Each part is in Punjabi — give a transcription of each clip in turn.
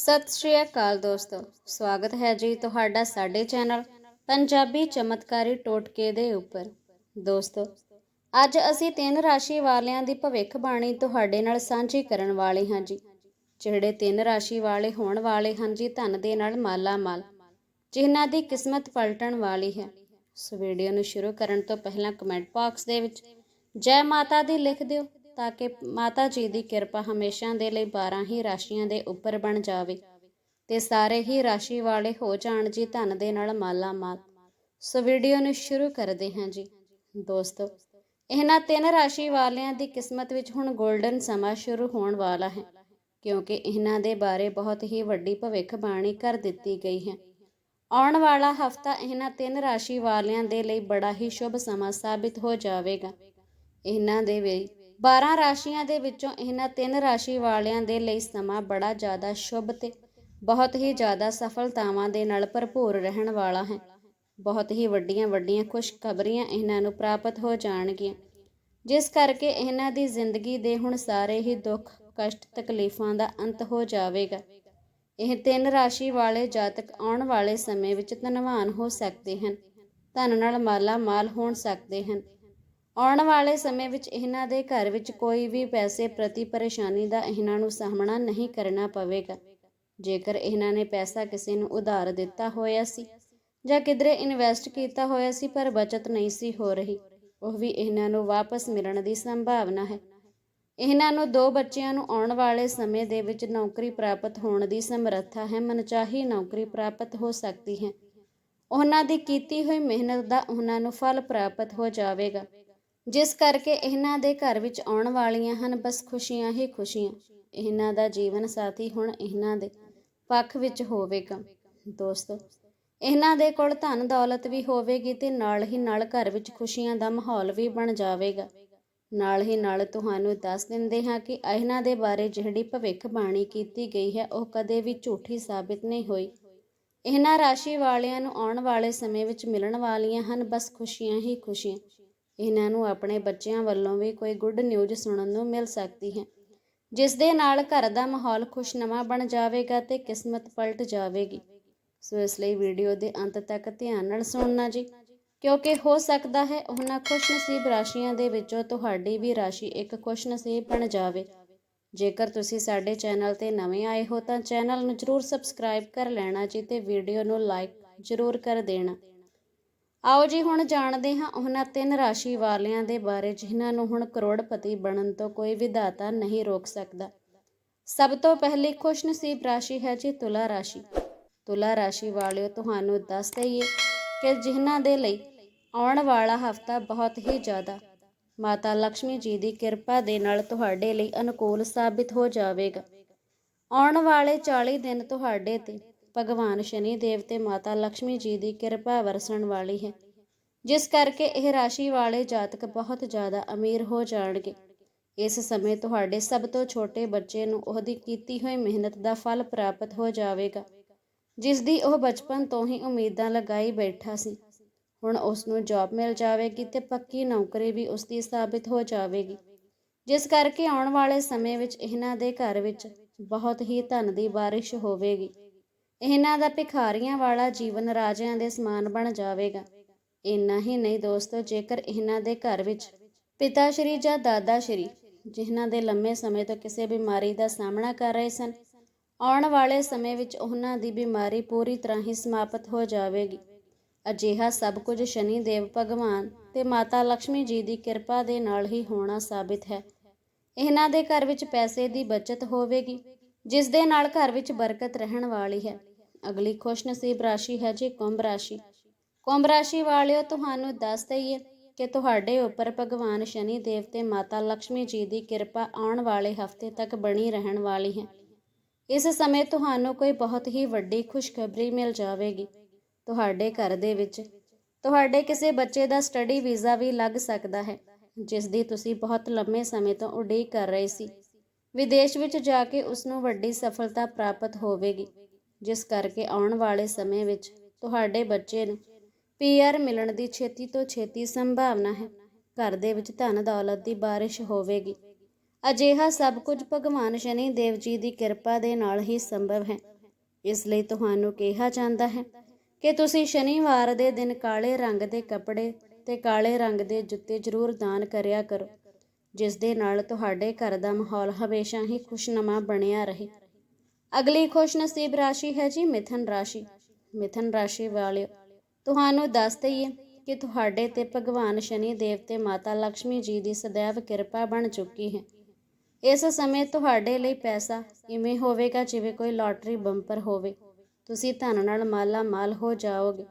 ਸਤਿ ਸ਼੍ਰੀ ਅਕਾਲ ਦੋਸਤੋ। ਸਵਾਗਤ ਹੈ ਜੀ ਤੁਹਾਡਾ ਸਾਡੇ ਚੈਨਲ ਪੰਜਾਬੀ ਚਮਤਕਾਰੀ ਟੋਟਕੇ ਦੇ ਉੱਪਰ। ਦੋਸਤੋ, ਅੱਜ ਅਸੀਂ ਤਿੰਨ ਰਾਸ਼ੀ ਵਾਲਿਆਂ ਦੀ ਭਵਿੱਖਬਾਣੀ ਤੁਹਾਡੇ ਨਾਲ ਸਾਂਝੀ ਕਰਨ ਵਾਲੇ ਹਾਂ ਜੀ। ਜਿਹੜੇ ਤਿੰਨ ਰਾਸ਼ੀ ਵਾਲੇ ਹੋਣ ਵਾਲੇ ਹਨ ਜੀ ਧਨ ਦੇ ਨਾਲ ਮਾਲਾ ਮਾਲ ਜਿਨ੍ਹਾਂ ਦੀ ਕਿਸਮਤ ਪਲਟਣ ਵਾਲੀ ਹੈ। ਸੋ ਵੀਡੀਓ ਨੂੰ ਸ਼ੁਰੂ ਕਰਨ ਤੋਂ ਪਹਿਲਾਂ ਕਮੈਂਟ ਬਾਕਸ ਦੇ ਵਿੱਚ ਜੈ ਮਾਤਾ ਦੀ ਲਿਖ ਦਿਓ। ਤਾਂ ਕਿ ਮਾਤਾ ਜੀ ਦੀ ਕਿਰਪਾ ਹਮੇਸ਼ਾ ਦੇ ਲਈ 12 ਹੀ ਰਾਸ਼ੀਆਂ ਦੇ ਉੱਪਰ ਬਣ ਜਾਵੇ। ਤੇ ਸਾਰੇ ਹੀ ਰਾਸ਼ੀ ਵਾਲੇ ਹੋ ਜਾਣ ਜੀ ਧਨ ਦੇ ਨਾਲ ਮਾਲਾ ਮਾਲ ਸੋ ਵੀਡੀਓ ਨੂੰ ਸ਼ੁਰੂ ਕਰਦੇ ਹਾਂ ਜੀ। ਦੋਸਤੋ, ਇਹਨਾਂ ਤਿੰਨ ਰਾਸ਼ੀ ਵਾਲਿਆਂ ਦੀ ਕਿਸਮਤ ਵਿੱਚ ਹੁਣ 골ਡਨ ਸਮਾਂ ਸ਼ੁਰੂ ਹੋਣ ਵਾਲਾ ਹੈ, ਕਿਉਂਕਿ ਇਹਨਾਂ ਦੇ ਬਾਰੇ ਬਹੁਤ ਹੀ ਵੱਡੀ ਭਵਿੱਖਬਾਣੀ ਕਰ ਦਿੱਤੀ ਗਈ ਹੈ। ਆਉਣ ਵਾਲਾ ਹਫਤਾ ਇਹਨਾਂ ਤਿੰਨ ਰਾਸ਼ੀ ਵਾਲਿਆਂ ਦੇ ਲਈ ਬੜਾ ਹੀ ਸ਼ੁਭ ਸਮਾਂ ਸਾਬਿਤ ਹੋ ਜਾਵੇਗਾ। ਇਹਨਾਂ ਦੇ ਵੀ 12 ਰਾਸ਼ੀਆਂ ਦੇ ਵਿੱਚੋਂ ਇਹਨਾਂ ਤਿੰਨ ਰਾਸ਼ੀ ਵਾਲਿਆਂ ਦੇ ਲਈ ਸਮਾਂ ਬੜਾ ਜ਼ਿਆਦਾ ਸ਼ੁਭ ਤੇ ਬਹੁਤ ਹੀ ਜ਼ਿਆਦਾ ਸਫਲਤਾਵਾਂ ਦੇ ਨਾਲ ਭਰਪੂਰ ਰਹਿਣ ਵਾਲਾ ਹੈ। ਬਹੁਤ ਹੀ ਵੱਡੀਆਂ ਵੱਡੀਆਂ ਖੁਸ਼ਖਬਰੀਆਂ ਇਹਨਾਂ ਨੂੰ ਪ੍ਰਾਪਤ ਹੋ ਜਾਣਗੀਆਂ। ਜਿਸ ਕਰਕੇ ਇਹਨਾਂ ਦੀ ਜ਼ਿੰਦਗੀ ਦੇ ਹੁਣ ਸਾਰੇ ਹੀ ਦੁੱਖ, ਕਸ਼ਟ, ਤਕਲੀਫਾਂ ਦਾ ਅੰਤ ਹੋ ਜਾਵੇਗਾ। ਇਹ ਤਿੰਨ ਰਾਸ਼ੀ ਵਾਲੇ ਜਾਤਕ ਆਉਣ ਵਾਲੇ ਸਮੇਂ ਵਿੱਚ ਧਨਵਾਨ ਹੋ ਸਕਦੇ ਹਨ। ਧਨ ਨਾਲ ਮਾਲਾ ਮਾਲ ਹੋਣ ਸਕਦੇ ਹਨ। ਆਉਣ ਵਾਲੇ ਸਮੇਂ ਵਿੱਚ ਇਹਨਾਂ ਦੇ ਘਰ ਵਿੱਚ ਕੋਈ ਵੀ ਪੈਸੇ ਪ੍ਰਤੀ ਪਰੇਸ਼ਾਨੀ ਦਾ ਇਹਨਾਂ ਨੂੰ ਸਾਹਮਣਾ ਨਹੀਂ ਕਰਨਾ ਪਵੇਗਾ। ਜੇਕਰ ਇਹਨਾਂ ਨੇ ਪੈਸਾ ਕਿਸੇ ਨੂੰ ਉਧਾਰ ਦਿੱਤਾ ਹੋਇਆ ਸੀ ਜਾਂ ਕਿਧਰੇ ਇਨਵੈਸਟ ਕੀਤਾ ਹੋਇਆ ਸੀ ਪਰ ਬਚਤ ਨਹੀਂ ਸੀ ਹੋ ਰਹੀ, ਉਹ ਵੀ ਇਹਨਾਂ ਨੂੰ ਵਾਪਸ ਮਿਲਣ ਦੀ ਸੰਭਾਵਨਾ ਹੈ। ਇਹਨਾਂ ਨੂੰ ਦੋ ਬੱਚਿਆਂ ਨੂੰ ਆਉਣ ਵਾਲੇ ਸਮੇਂ ਦੇ ਵਿੱਚ ਨੌਕਰੀ ਪ੍ਰਾਪਤ ਹੋਣ ਦੀ ਸਮਰੱਥਾ ਹੈ, ਮਨਚਾਹੀ ਨੌਕਰੀ ਪ੍ਰਾਪਤ ਹੋ ਸਕਦੀ ਹੈ। ਉਹਨਾਂ ਦੀ ਕੀਤੀ ਹੋਈ ਮਿਹਨਤ ਦਾ ਉਹਨਾਂ ਨੂੰ ਫਲ ਪ੍ਰਾਪਤ ਹੋ ਜਾਵੇਗਾ। ਜਿਸ ਕਰਕੇ ਇਹਨਾਂ ਦੇ ਘਰ ਵਿੱਚ ਆਉਣ ਵਾਲੀਆਂ ਹਨ, ਬਸ ਖੁਸ਼ੀਆਂ ਹੀ ਖੁਸ਼ੀਆਂ। ਇਹਨਾਂ ਦਾ ਜੀਵਨ ਸਾਥੀ ਹੁਣ ਇਹਨਾਂ ਦੇ ਪੱਖ ਵਿੱਚ ਹੋਵੇਗਾ। ਦੋਸਤੋ, ਇਹਨਾਂ ਦੇ ਕੋਲ ਧਨ ਦੌਲਤ ਵੀ ਹੋਵੇਗੀ ਤੇ ਨਾਲ ਹੀ ਨਾਲ ਘਰ ਵਿੱਚ ਖੁਸ਼ੀਆਂ ਦਾ ਮਾਹੌਲ ਵੀ ਬਣ ਜਾਵੇਗਾ। ਨਾਲ ਹੀ ਨਾਲ ਤੁਹਾਨੂੰ ਦੱਸ ਦਿੰਦੇ ਹਾਂ ਕਿ ਇਹਨਾਂ ਦੇ ਬਾਰੇ ਜਿਹੜੀ ਭਵਿੱਖ ਬਾਣੀ ਕੀਤੀ ਗਈ ਹੈ, ਉਹ ਕਦੇ ਵੀ ਝੂਠੀ ਸਾਬਿਤ ਨਹੀਂ ਹੋਈ। ਇਹਨਾਂ ਰਾਸ਼ੀ ਵਾਲਿਆਂ ਨੂੰ ਆਉਣ ਵਾਲੇ ਸਮੇਂ ਵਿੱਚ ਮਿਲਣ ਵਾਲੀਆਂ ਹਨ, ਬਸ ਖੁਸ਼ੀਆਂ ਹੀ ਖੁਸ਼ੀਆਂ। ਇਹਨਾਂ ਨੂੰ ਆਪਣੇ ਬੱਚਿਆਂ ਵੱਲੋਂ ਵੀ ਕੋਈ ਗੁੱਡ ਨਿਊਜ਼ ਸੁਣਨ ਨੂੰ ਮਿਲ ਸਕਦੀ ਹੈ। ਜਿਸ ਦੇ ਨਾਲ ਘਰ ਦਾ ਮਾਹੌਲ ਖੁਸ਼ਨਮਾ ਬਣ ਜਾਵੇਗਾ ਤੇ ਕਿਸਮਤ ਪਲਟ ਜਾਵੇਗੀ। ਸੋ ਇਸ ਲਈ ਵੀਡੀਓ ਦੇ ਅੰਤ ਤੱਕ ਧਿਆਨ ਨਾਲ ਸੁਣਨਾ ਜੀ। ਕਿਉਂਕਿ ਹੋ ਸਕਦਾ ਹੈ ਉਹਨਾਂ ਖੁਸ਼ਨਸੀਬ ਰਾਸ਼ੀਆਂ ਦੇ ਵਿੱਚੋਂ ਤੁਹਾਡੀ ਵੀ ਰਾਸ਼ੀ ਇੱਕ ਖੁਸ਼ਨਸੀਬ ਬਣ ਜਾਵੇ। ਜੇਕਰ ਤੁਸੀਂ ਸਾਡੇ ਚੈਨਲ ਤੇ ਨਵੇਂ ਆਏ ਹੋ ਤਾਂ ਚੈਨਲ ਨੂੰ ਜਰੂਰ ਸਬਸਕ੍ਰਾਈਬ ਕਰ ਲੈਣਾ ਜੀ ਤੇ ਵੀਡੀਓ ਨੂੰ ਲਾਈਕ ਜਰੂਰ ਕਰ ਦੇਣਾ। ਆਓ ਜੀ, ਹੁਣ ਜਾਣਦੇ ਹਾਂ ਉਹਨਾਂ ਤਿੰਨ ਰਾਸ਼ੀ ਵਾਲਿਆਂ ਦੇ ਬਾਰੇ, ਜਿਨ੍ਹਾਂ ਨੂੰ ਹੁਣ ਕਰੋੜਪਤੀ ਬਣਨ ਤੋਂ ਕੋਈ ਵਿਧਾਤਾ ਨਹੀਂ ਰੋਕ ਸਕਦਾ। ਸਭ ਤੋਂ ਪਹਿਲੀ ਖੁਸ਼ਨਸੀਬ ਰਾਸ਼ੀ ਹੈ ਜੀ ਤੁਲਾ ਰਾਸ਼ੀ। ਤੁਲਾ ਰਾਸ਼ੀ ਵਾਲਿਓ, ਤੁਹਾਨੂੰ ਦੱਸ ਦਈਏ ਕਿ ਜਿਨ੍ਹਾਂ ਦੇ ਲਈ ਆਉਣ ਵਾਲਾ ਹਫਤਾ ਬਹੁਤ ਹੀ ਜ਼ਿਆਦਾ। ਮਾਤਾ ਲక్ష్ਮੀ ਜੀ ਦੀ ਕਿਰਪਾ ਦੇ ਨਾਲ ਤੁਹਾਡੇ ਲਈ ਅਨੁਕੂਲ ਸਾਬਿਤ ਹੋ ਜਾਵੇਗਾ। ਆਉਣ ਵਾਲੇ 40 ਦਿਨ ਤੁਹਾਡੇ ਤੇ ਭਗਵਾਨ ਸ਼ਨੀ ਦੇਵ ਤੇ ਮਾਤਾ ਲక్ష్ਮੀ ਜੀ ਦੀ ਕਿਰਪਾ ਵਰਸਣ ਵਾਲੀ ਹੈ। ਜਿਸ ਕਰਕੇ ਇਹ ਰਾਸ਼ੀ ਵਾਲੇ ਜਾਤਕ ਬਹੁਤ ਜ਼ਿਆਦਾ ਅਮੀਰ ਹੋ ਜਾਣਗੇ। ਇਸ ਸਮੇਂ ਤੁਹਾਡੇ ਸਭ ਤੋਂ ਛੋਟੇ ਬੱਚੇ ਨੂੰ ਉਹਦੀ ਕੀਤੀ ਹੋਈ ਮਿਹਨਤ ਦਾ ਫਲ ਪ੍ਰਾਪਤ ਹੋ ਜਾਵੇਗਾ। ਜਿਸ ਦੀ ਉਹ ਬਚਪਨ ਤੋਂ ਹੀ ਉਮੀਦਾਂ ਲਗਾਈ ਬੈਠਾ ਸੀ। ਹੁਣ ਉਸ ਨੂੰ ਜੌਬ ਮਿਲ ਜਾਵੇਗੀ ਤੇ ਪੱਕੀ ਨੌਕਰੀ ਵੀ ਉਸ ਦੀ ਸਾਬਿਤ ਹੋ ਜਾਵੇਗੀ। ਜਿਸ ਕਰਕੇ ਆਉਣ ਵਾਲੇ ਸਮੇਂ ਵਿੱਚ ਇਹਨਾਂ ਦੇ ਘਰ ਵਿੱਚ ਬਹੁਤ ਹੀ ਧਨ ਦੀ ਬਾਰਿਸ਼ ਹੋਵੇਗੀ। ਇਹਨਾਂ ਦਾ ਭਿਖਾਰੀਆਂ ਵਾਲਾ ਜੀਵਨ ਰਾਜਿਆਂ ਦੇ ਸਮਾਨ ਬਣ ਜਾਵੇਗਾ। ਇੰਨਾ ਹੀ ਨਹੀਂ ਦੋਸਤੋ, ਜੇਕਰ ਇਹਨਾਂ ਦੇ ਘਰ ਵਿੱਚ ਪਿਤਾ ਸ਼੍ਰੀ ਜਾਂ ਦਾਦਾ ਸ਼੍ਰੀ, ਜਿਨ੍ਹਾਂ ਦੇ ਲੰਮੇ ਸਮੇਂ ਤੋਂ ਕਿਸੇ ਬਿਮਾਰੀ ਦਾ ਸਾਹਮਣਾ ਕਰ ਰਹੇ ਸਨ, ਆਉਣ ਵਾਲੇ ਸਮੇਂ ਵਿੱਚ ਉਹਨਾਂ ਦੀ ਬਿਮਾਰੀ ਪੂਰੀ ਤਰ੍ਹਾਂ ਹੀ ਸਮਾਪਤ ਹੋ ਜਾਵੇਗੀ। ਅਜਿਹਾ ਸਭ ਕੁਝ ਸ਼ਨੀ ਦੇਵ ਭਗਵਾਨ ਤੇ ਮਾਤਾ ਲక్ష్ਮੀ ਜੀ ਦੀ ਕਿਰਪਾ ਦੇ ਨਾਲ ਹੀ ਹੋਣਾ ਸਾਬਿਤ ਹੈ। ਇਹਨਾਂ ਦੇ ਘਰ ਵਿੱਚ ਪੈਸੇ ਦੀ ਬਚਤ ਹੋਵੇਗੀ, ਜਿਸ ਦੇ ਨਾਲ ਘਰ ਵਿੱਚ ਬਰਕਤ ਰਹਿਣ ਵਾਲੀ ਹੈ। ਅਗਲੀ ਖੁਸ਼ਨਸੀਬ ਰਾਸ਼ੀ ਹੈ ਜੀ, ਕੁੰਭ ਰਾਸ਼ੀ। ਕੁੰਭ ਰਾਸ਼ੀ ਵਾਲਿਓ, ਤੁਹਾਨੂੰ ਦੱਸ ਦਈਏ ਕਿ ਤੁਹਾਡੇ ਉੱਪਰ ਭਗਵਾਨ ਸ਼ਨੀ ਦੇਵ ਤੇ ਮਾਤਾ ਲక్ష్ਮੀ ਜੀ ਦੀ ਕਿਰਪਾ ਆਉਣ ਵਾਲੇ ਹਫ਼ਤੇ ਤੱਕ ਬਣੀ ਰਹਿਣ ਵਾਲੀ ਹੈ। ਇਸ ਸਮੇਂ ਤੁਹਾਨੂੰ ਕੋਈ ਬਹੁਤ ਹੀ ਵੱਡੀ ਖੁਸ਼ਖਬਰੀ ਮਿਲ ਜਾਵੇਗੀ ਤੁਹਾਡੇ ਘਰ ਦੇ ਵਿੱਚ। ਤੁਹਾਡੇ ਕਿਸੇ ਬੱਚੇ ਦਾ ਸਟੱਡੀ ਵੀਜ਼ਾ ਵੀ ਲੱਗ ਸਕਦਾ ਹੈ, ਜਿਸ ਦੀ ਤੁਸੀਂ ਬਹੁਤ ਲੰਮੇ ਸਮੇਂ ਤੋਂ ਉਡੀਕ ਕਰ ਰਹੇ ਸੀ। ਵਿਦੇਸ਼ ਵਿੱਚ ਜਾ ਕੇ ਉਸ ਨੂੰ ਵੱਡੀ ਸਫਲਤਾ ਪ੍ਰਾਪਤ ਹੋਵੇਗੀ। ਜਿਸ ਕਰਕੇ ਆਉਣ ਵਾਲੇ ਸਮੇਂ ਵਿੱਚ ਤੁਹਾਡੇ ਬੱਚੇ ਨੂੰ ਪੀਆਰ ਮਿਲਣ ਦੀ ਛੇਤੀ ਤੋਂ ਛੇਤੀ ਸੰਭਾਵਨਾ ਹੈ। ਘਰ ਦੇ ਵਿੱਚ ਧਨ ਦੌਲਤ ਦੀ ਬਾਰਿਸ਼ ਹੋਵੇਗੀ। ਅਜਿਹਾ ਸਭ ਕੁਝ ਭਗਵਾਨ ਸ਼ਨੀ ਦੇਵ ਜੀ ਦੀ ਕਿਰਪਾ ਦੇ ਨਾਲ ਹੀ ਸੰਭਵ ਹੈ। ਇਸ ਲਈ ਤੁਹਾਨੂੰ ਕਿਹਾ ਜਾਂਦਾ ਹੈ ਕਿ ਤੁਸੀਂ ਸ਼ਨੀਵਾਰ ਦੇ ਦਿਨ ਕਾਲੇ ਰੰਗ ਦੇ ਕੱਪੜੇ ਤੇ ਕਾਲੇ ਰੰਗ ਦੇ ਜੁੱਤੇ ਜ਼ਰੂਰ ਦਾਨ ਕਰਿਆ ਕਰੋ, ਜਿਸ ਦੇ ਨਾਲ ਤੁਹਾਡੇ ਘਰ ਦਾ ਮਾਹੌਲ ਹਮੇਸ਼ਾ ਹੀ ਖੁਸ਼ਨੁਮਾ ਬਣਿਆ ਰਹੇ। ਅਗਲੀ ਖੁਸ਼ ਨਸੀਬ ਰਾਸ਼ੀ ਹੈ ਜੀ ਮਿਥਨ ਰਾਸ਼ੀ। ਮਿਥਨ ਰਾਸ਼ੀ ਵਾਲਿਓ, ਤੁਹਾਨੂੰ ਦੱਸ ਦਈਏ ਕਿ ਤੁਹਾਡੇ ਤੇ ਭਗਵਾਨ ਸ਼ਨੀ ਦੇਵ ਤੇ ਮਾਤਾ ਲక్ష్ਮੀ ਜੀ ਦੀ ਸदैव ਕਿਰਪਾ ਬਣ ਚੁੱਕੀ ਹੈ। ਇਸ ਸਮੇਂ ਤੁਹਾਡੇ ਲਈ ਪੈਸਾ ਇਵੇਂ ਹੋਵੇਗਾ, ਜਿਵੇਂ ਕੋਈ ਲਾਟਰੀ ਬੰਪਰ ਹੋਵੇ, ਤੁਸੀਂ ਧਨ ਨਾਲ ਮਾਲਾ ਮਾਲ ਹੋ ਜਾਓਗੇ।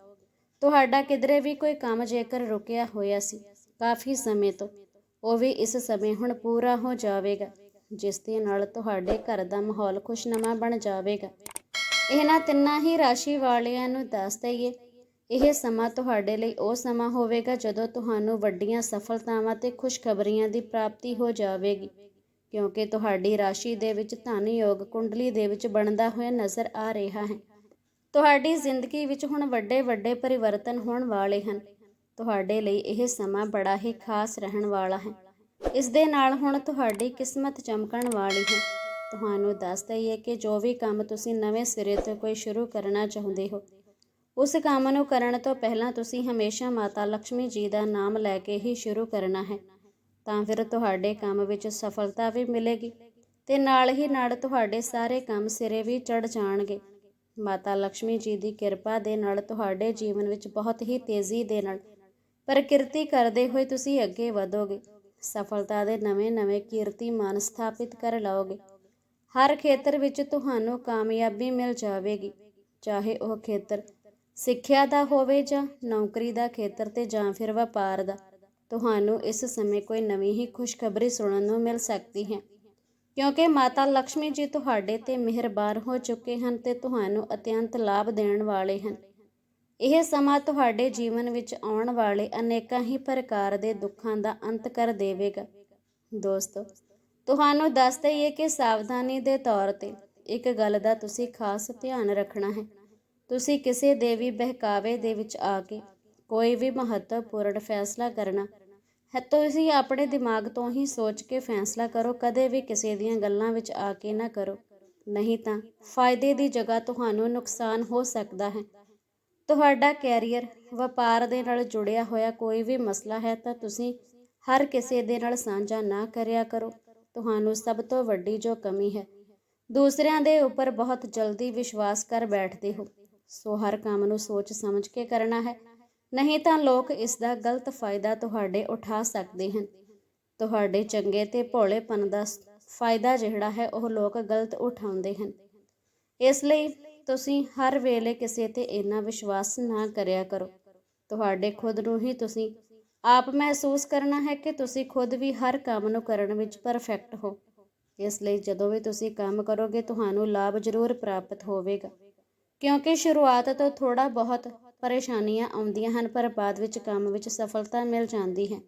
ਤੁਹਾਡਾ ਕਿਧਰੇ ਵੀ ਕੋਈ ਕੰਮ ਜੇਕਰ ਰੁਕਿਆ ਹੋਇਆ ਸੀ, ਕਾਫੀ ਸਮੇਂ ਤੋਂ, ਉਹ ਵੀ ਇਸ ਸਮੇਂ ਹੁਣ ਪੂਰਾ ਹੋ ਜਾਵੇਗਾ। ਜਿਸ ਦੇ ਨਾਲ ਤੁਹਾਡੇ ਘਰ ਦਾ ਮਾਹੌਲ ਖੁਸ਼ਨੁਮਾ ਬਣ ਜਾਵੇਗਾ। ਇਹਨਾਂ ਤਿੰਨਾਂ ਹੀ ਰਾਸ਼ੀ ਵਾਲਿਆਂ ਨੂੰ ਦੱਸ ਦਈਏ, ਇਹ ਸਮਾਂ ਤੁਹਾਡੇ ਲਈ ਉਹ ਸਮਾਂ ਹੋਵੇਗਾ ਜਦੋਂ ਤੁਹਾਨੂੰ ਵੱਡੀਆਂ ਸਫਲਤਾਵਾਂ ਤੇ ਖੁਸ਼ਖਬਰੀਆਂ ਦੀ ਪ੍ਰਾਪਤੀ ਹੋ ਜਾਵੇਗੀ, ਕਿਉਂਕਿ ਤੁਹਾਡੀ ਰਾਸ਼ੀ ਦੇ ਵਿੱਚ ਧਨ ਯੋਗ ਕੁੰਡਲੀ ਦੇ ਵਿੱਚ ਬਣਦਾ ਹੋਇਆ ਨਜ਼ਰ ਆ ਰਿਹਾ ਹੈ। ਤੁਹਾਡੀ ਜ਼ਿੰਦਗੀ ਵਿੱਚ ਹੁਣ ਵੱਡੇ ਵੱਡੇ ਪਰਿਵਰਤਨ ਹੋਣ ਵਾਲੇ ਹਨ। ਤੁਹਾਡੇ ਲਈ ਇਹ ਸਮਾਂ ਬੜਾ ਹੀ ਖਾਸ ਰਹਿਣ ਵਾਲਾ ਹੈ। ਇਸ ਦੇ ਨਾਲ ਹੁਣ ਤੁਹਾਡੀ ਕਿਸਮਤ ਚਮਕਣ ਵਾਲੀ ਹੈ। ਤੁਹਾਨੂੰ ਦੱਸ ਦਈਏ ਕਿ ਜੋ ਵੀ ਕੰਮ ਤੁਸੀਂ ਨਵੇਂ ਸਿਰੇ ਤੋਂ ਕੋਈ ਸ਼ੁਰੂ ਕਰਨਾ ਚਾਹੁੰਦੇ ਹੋ, ਉਸ ਕੰਮ ਨੂੰ ਕਰਨ ਤੋਂ ਪਹਿਲਾਂ ਤੁਸੀਂ ਹਮੇਸ਼ਾ ਮਾਤਾ ਲక్ష్ਮੀ ਜੀ ਦਾ ਨਾਮ ਲੈ ਕੇ ਹੀ ਸ਼ੁਰੂ ਕਰਨਾ ਹੈ। ਤਾਂ ਫਿਰ ਤੁਹਾਡੇ ਕੰਮ ਵਿੱਚ ਸਫਲਤਾ ਵੀ ਮਿਲੇਗੀ ਤੇ ਨਾਲ ਹੀ ਨਾਲ ਤੁਹਾਡੇ ਸਾਰੇ ਕੰਮ ਸਿਰੇ ਵੀ ਚੜ ਜਾਣਗੇ। ਮਾਤਾ ਲక్ష్ਮੀ ਜੀ ਦੀ ਕਿਰਪਾ ਦੇ ਨਾਲ ਤੁਹਾਡੇ ਜੀਵਨ ਵਿੱਚ ਬਹੁਤ ਹੀ ਤੇਜ਼ੀ ਦੇ ਨਾਲ ਪ੍ਰਕਿਰਤੀ ਕਰਦੇ ਹੋਏ ਤੁਸੀਂ ਅੱਗੇ ਵਧੋਗੇ। ਸਫਲਤਾ ਦੇ ਨਵੇਂ-ਨਵੇਂ ਕੀਰਤੀਮਾਨ ਸਥਾਪਿਤ ਕਰ ਲਓਗੇ। ਹਰ ਖੇਤਰ ਵਿੱਚ ਤੁਹਾਨੂੰ ਕਾਮਯਾਬੀ ਮਿਲ ਜਾਵੇਗੀ। ਚਾਹੇ ਉਹ ਖੇਤਰ ਸਿੱਖਿਆ ਦਾ ਹੋਵੇ ਜਾਂ ਨੌਕਰੀ ਦਾ ਖੇਤਰ ਤੇ ਜਾਂ ਫਿਰ ਵਪਾਰ ਦਾ, ਤੁਹਾਨੂੰ ਇਸ ਸਮੇਂ ਕੋਈ ਨਵੀਂ ਹੀ ਖੁਸ਼ਖਬਰੀ ਸੁਣਨ ਨੂੰ ਮਿਲ ਸਕਦੀ ਹੈ। ਕਿਉਂਕਿ ਮਾਤਾ ਲక్ష్ਮੀ ਜੀ ਤੁਹਾਡੇ ਤੇ ਮਿਹਰਬਾਨ ਹੋ ਚੁੱਕੇ ਹਨ ਤੇ ਤੁਹਾਨੂੰ ਅਤਿਅੰਤ ਲਾਭ ਦੇਣ ਵਾਲੇ ਹਨ। ਇਹ ਸਮਾਂ ਤੁਹਾਡੇ ਜੀਵਨ ਵਿੱਚ ਆਉਣ ਵਾਲੇ ਅਨੇਕਾਂ ਹੀ ਪ੍ਰਕਾਰ ਦੇ ਦੁੱਖਾਂ ਦਾ ਅੰਤ ਕਰ ਦੇਵੇਗਾ। ਦੋਸਤੋ, ਤੁਹਾਨੂੰ ਦੱਸ ਦਈਏ ਕਿ ਸਾਵਧਾਨੀ ਦੇ ਤੌਰ ਤੇ ਇੱਕ ਗੱਲ ਦਾ ਤੁਸੀਂ ਖਾਸ ਧਿਆਨ ਰੱਖਣਾ ਹੈ। ਤੁਸੀਂ ਕਿਸੇ ਦੇ ਵੀ ਬਹਿਕਾਵੇ ਦੇ ਵਿੱਚ ਆ ਕੇ ਕੋਈ ਵੀ ਮਹੱਤਵਪੂਰਨ ਫੈਸਲਾ ਕਰਨਾ ਹੈ, ਤੁਸੀਂ ਆਪਣੇ ਦਿਮਾਗ ਤੋਂ ਹੀ ਸੋਚ ਕੇ ਫੈਸਲਾ ਕਰੋ, ਕਦੇ ਵੀ ਕਿਸੇ ਦੀਆਂ ਗੱਲਾਂ ਵਿੱਚ ਆ ਕੇ ਨਾ ਕਰੋ। ਨਹੀਂ ਤਾਂ ਫਾਇਦੇ ਦੀ ਜਗ੍ਹਾ ਤੁਹਾਨੂੰ ਨੁਕਸਾਨ ਹੋ ਸਕਦਾ ਹੈ। ਤੁਹਾਡਾ ਕੈਰੀਅਰ ਵਪਾਰ ਦੇ ਨਾਲ ਜੁੜਿਆ ਹੋਇਆ ਕੋਈ ਵੀ ਮਸਲਾ ਹੈ ਤਾਂ ਤੁਸੀਂ ਹਰ ਕਿਸੇ ਦੇ ਨਾਲ ਸਾਂਝਾ ਨਾ ਕਰਿਆ ਕਰੋ। ਤੁਹਾਨੂੰ ਸਭ ਤੋਂ ਵੱਡੀ ਜੋ ਕਮੀ ਹੈ, ਦੂਸਰਿਆਂ ਦੇ ਉੱਪਰ ਬਹੁਤ ਜਲਦੀ ਵਿਸ਼ਵਾਸ ਕਰ ਬੈਠਦੇ ਹੋ। ਸੋ ਹਰ ਕੰਮ ਨੂੰ ਸੋਚ ਸਮਝ ਕੇ ਕਰਨਾ ਹੈ। ਨਹੀਂ ਤਾਂ ਲੋਕ ਇਸ ਦਾ ਗਲਤ ਫਾਇਦਾ ਤੁਹਾਡੇ ਉਠਾ ਸਕਦੇ ਹਨ। ਤੁਹਾਡੇ ਚੰਗੇ ਤੇ ਭੋਲੇਪਨ ਦਾ ਫਾਇਦਾ ਜਿਹੜਾ ਹੈ, ਉਹ ਲੋਕ ਗਲਤ ਉਠਾਉਂਦੇ ਹਨ। ਇਸ ਲਈ ਤੁਸੀਂ ਹਰ ਵੇਲੇ ਕਿਸੇ ਤੇ ਇੰਨਾ ਵਿਸ਼ਵਾਸ ਨਾ ਕਰਿਆ ਕਰੋ। ਤੁਹਾਡੇ ਖੁਦ ਨੂੰ ਹੀ ਤੁਸੀਂ ਆਪ ਮਹਿਸੂਸ ਕਰਨਾ ਹੈ ਕਿ ਤੁਸੀਂ ਖੁਦ ਵੀ ਹਰ ਕੰਮ ਨੂੰ ਕਰਨ ਵਿੱਚ ਪਰਫੈਕਟ ਹੋ। ਇਸ ਲਈ ਜਦੋਂ ਵੀ ਤੁਸੀਂ ਕੰਮ ਕਰੋਗੇ, ਤੁਹਾਨੂੰ ਲਾਭ ਜ਼ਰੂਰ ਪ੍ਰਾਪਤ ਹੋਵੇਗਾ। ਕਿਉਂਕਿ ਸ਼ੁਰੂਆਤ ਤੋਂ ਥੋੜਾ ਬਹੁਤ ਪਰੇਸ਼ਾਨੀਆਂ ਆਉਂਦੀਆਂ ਹਨ, ਪਰ ਬਾਅਦ ਵਿੱਚ ਕੰਮ ਵਿੱਚ ਸਫਲਤਾ ਮਿਲ ਜਾਂਦੀ ਹੈ।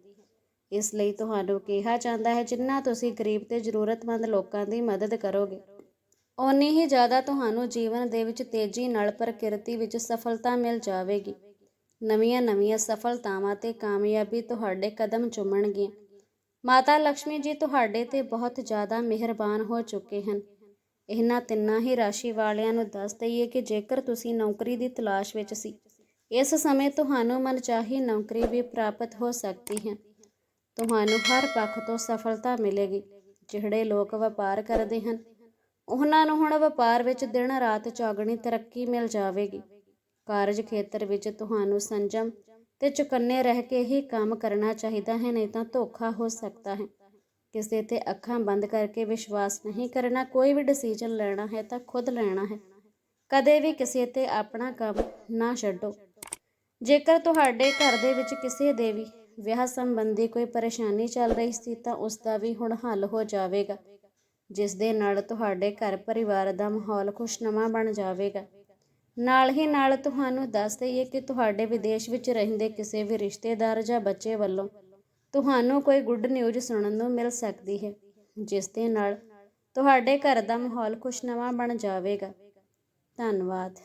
ਇਸ ਲਈ ਤੁਹਾਨੂੰ ਕਿਹਾ ਜਾਂਦਾ ਹੈ, ਜਿੰਨਾ ਤੁਸੀਂ ਗਰੀਬ ਤੇ ਜ਼ਰੂਰਤਮੰਦ ਲੋਕਾਂ ਦੀ ਮਦਦ ਕਰੋਗੇ ਓਨੀ ਹੀ ਜ਼ਿਆਦਾ ਤੁਹਾਨੂੰ ਜੀਵਨ ਦੇ ਵਿੱਚ ਤੇਜ਼ੀ ਨਾਲ ਪ੍ਰਕਿਰਤੀ ਵਿੱਚ ਸਫਲਤਾ ਮਿਲ ਜਾਵੇਗੀ। ਨਵੀਆਂ-ਨਵੀਆਂ ਸਫਲਤਾਵਾਂ ਤੇ ਕਾਮਯਾਬੀ ਤੁਹਾਡੇ ਕਦਮ ਚੁੰਮਣਗੀਆਂ। ਮਾਤਾ ਲక్ష్ਮੀ ਜੀ ਤੁਹਾਡੇ ਤੇ ਬਹੁਤ ਜ਼ਿਆਦਾ ਮਿਹਰਬਾਨ ਹੋ ਚੁੱਕੇ ਹਨ। ਇਹਨਾਂ ਤਿੰਨਾਂ ਹੀ ਰਾਸ਼ੀ ਵਾਲਿਆਂ ਨੂੰ ਦੱਸ ਦਈਏ ਕਿ ਜੇਕਰ ਤੁਸੀਂ ਨੌਕਰੀ ਦੀ ਤਲਾਸ਼ ਵਿੱਚ ਸੀ, ਇਸ ਸਮੇਂ ਤੁਹਾਨੂੰ ਮਨਚਾਹੀ ਨੌਕਰੀ ਵੀ ਪ੍ਰਾਪਤ ਹੋ ਸਕਦੀ ਹੈ। ਤੁਹਾਨੂੰ ਹਰ ਪੱਖ ਤੋਂ ਸਫਲਤਾ ਮਿਲੇਗੀ, ਜਿਹੜੇ ਲੋਕ ਵਪਾਰ ਕਰਦੇ ਹਨ। ਉਹਨਾਂ ਨੂੰ ਹੁਣ ਵਪਾਰ ਵਿੱਚ ਦਿਨ ਰਾਤ ਚੌਗਣੀ ਤਰੱਕੀ ਮਿਲ ਜਾਵੇਗੀ। ਕਾਰਜ ਖੇਤਰ ਵਿੱਚ ਤੁਹਾਨੂੰ ਸੰਜਮ ਤੇ ਚੁਕੰਨੇ ਰਹਿ ਕੇ ਹੀ ਕੰਮ ਕਰਨਾ ਚਾਹੀਦਾ ਹੈ, ਨਹੀਂ ਤਾਂ ਧੋਖਾ ਹੋ ਸਕਦਾ ਹੈ। ਕਿਸੇ ਤੇ ਅੱਖਾਂ ਬੰਦ ਕਰਕੇ ਵਿਸ਼ਵਾਸ ਨਹੀਂ ਕਰਨਾ, ਕੋਈ ਵੀ ਡਿਸੀਜਨ ਲੈਣਾ ਹੈ ਤਾਂ ਖੁਦ ਲੈਣਾ ਹੈ। ਕਦੇ ਵੀ ਕਿਸੇ ਤੇ ਆਪਣਾ ਕੰਮ ਨਾ ਛੱਡੋ। ਜੇਕਰ ਤੁਹਾਡੇ ਘਰ ਦੇ ਵਿੱਚ ਕਿਸੇ ਦੇ ਵੀ ਵਿਆਹ ਸੰਬੰਧੀ ਕੋਈ ਪਰੇਸ਼ਾਨੀ ਚੱਲ ਰਹੀ ਸੀ ਤਾਂ ਉਸ ਦਾ ਵੀ ਹੁਣ ਹੱਲ ਹੋ ਜਾਵੇਗਾ। ਜਿਸ ਦੇ ਨਾਲ ਤੁਹਾਡੇ ਘਰ ਪਰਿਵਾਰ ਦਾ ਮਾਹੌਲ ਖੁਸ਼ਨੁਮਾ ਬਣ ਜਾਵੇਗਾ। ਨਾਲ ਹੀ ਨਾਲ ਤੁਹਾਨੂੰ ਦੱਸ ਦਈਏ ਕਿ ਤੁਹਾਡੇ ਵਿਦੇਸ਼ ਵਿੱਚ ਰਹਿੰਦੇ ਕਿਸੇ ਵੀ ਰਿਸ਼ਤੇਦਾਰ ਜਾਂ ਬੱਚੇ ਵੱਲੋਂ ਤੁਹਾਨੂੰ ਕੋਈ ਗੁੱਡ ਨਿਊਜ਼ ਸੁਣਨ ਨੂੰ ਮਿਲ ਸਕਦੀ ਹੈ, ਜਿਸ ਦੇ ਨਾਲ ਤੁਹਾਡੇ ਘਰ ਦਾ ਮਾਹੌਲ ਖੁਸ਼ਨੁਮਾ ਬਣ ਜਾਵੇਗਾ। ਧੰਨਵਾਦ।